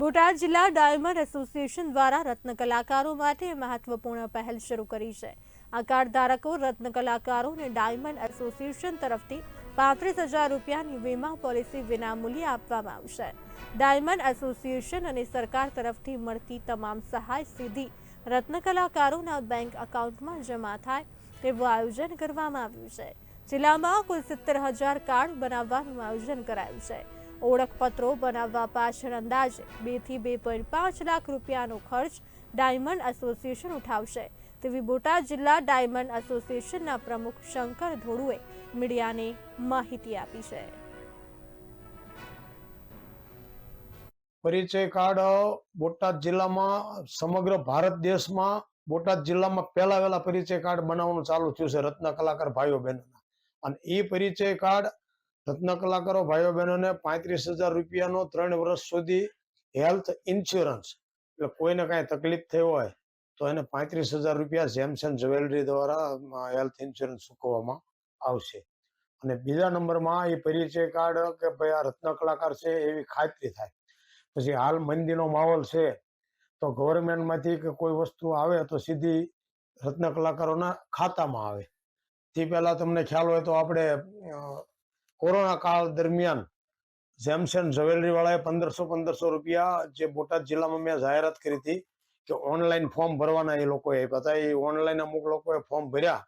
બોટાદ જિલ્લા diamond association દ્વારા રત્ન કલાકારો માટે મહત્વપૂર્ણ પહેલ શરૂ કરી છે. આ કાર્ડ ધારકો રત્ન કલાકારોને ડાયમંડ એસોસિએશન તરફથી પાંત્રીસ હજાર રૂપિયાની વીમા પોલિસી વિનામૂલ્યે આપવામાં આવશે. ડાયમંડ એસોસિએશન અને સરકાર તરફથી મળતી તમામ સહાય સીધી રત્ન કલાકારોના બેંક એકાઉન્ટમાં જમા થાય તેવું આયોજન કરવામાં આવ્યું છે. જિલ્લામાં કુલ સિત્તેર હજાર કાર્ડ બનાવવાનું આયોજન કરાયું છે. ઓળખપત્રો બનાવવા પાછળ અંદાજે બેથી બે પોઈન્ટ પાંચ લાખ રૂપિયાનો ખર્ચ ડાયમંડ એસોસિએશન ઉઠાવશે. તેવી બોટાદ જિલ્લા ડાયમંડ એસોસિએશનના પ્રમુખ શંકર ધોળુએ મીડિયાને માહિતી આપી છે. પરિચય કાર્ડ બોટાદ જિલ્લામાં સમગ્ર ભારત દેશમાં બોટાદ જિલ્લામાં પહેલા વહેલા પરિચય કાર્ડ બનાવવાનું ચાલુ થયું છે રત્ન કલાકાર ભાઈઓ બહેનોના. અને એ પરિચય કાર્ડ રત્ન કલાકારો ભાઈઓ બહેનોને પાંત્રીસ હજાર રૂપિયાનો ત્રણ વર્ષ સુધી હેલ્થ ઇન્સ્યોરન્સ એટલે કોઈને કાંઈ તકલીફ થઈ હોય તો એને પાંત્રીસ હજાર રૂપિયા જેમસન જ્વેલરી દ્વારા હેલ્થ ઇન્સ્યોરન્સ ચૂકવવામાં આવશે. અને બીજા નંબરમાં એ પરિચય કાર્ડ કે ભાઈ આ રત્ન કલાકાર છે એવી ખાતરી થાય. પછી હાલ મંદીનો માહોલ છે તો ગવર્મેન્ટમાંથી કે કોઈ વસ્તુ આવે તો સીધી રત્ન કલાકારોના ખાતામાં આવે. તે પહેલાં તમને ખ્યાલ હોય તો આપણે કોરોના કાળ દરમિયાન જેમસન જ્વેલરી વાળાએ પંદરસો પંદરસો રૂપિયા જે બોટાદ જિલ્લામાં મેં જાહેરાત કરી હતી કે ઓનલાઈન ફોર્મ ભરવાના એ લોકોએ આપ્યા હતા. એ ઓનલાઈન અમુક લોકોએ ફોર્મ ભર્યા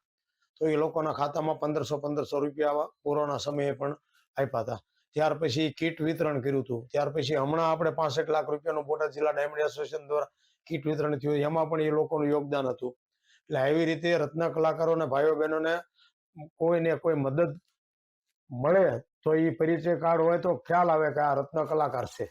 તો એ લોકોના ખાતામાં પંદરસો પંદરસો રૂપિયા કોરોના સમયે પણ આપ્યા હતા. ત્યાર પછી કીટ વિતરણ કર્યું હતું. ત્યાર પછી હમણાં આપણે પાસઠ લાખ રૂપિયાનું બોટાદ જિલ્લા ડાયમંડ એસોસિએશન દ્વારા કીટ વિતરણ થયું. એમાં પણ એ લોકોનું યોગદાન હતું. એટલે આવી રીતે રત્ન કલાકારોને, ભાઈઓ બહેનોને કોઈને કોઈ મદદ મળે તો એ પરિચય કાર્ડ હોય તો ખ્યાલ આવે કે આ રત્ન કલાકાર છે.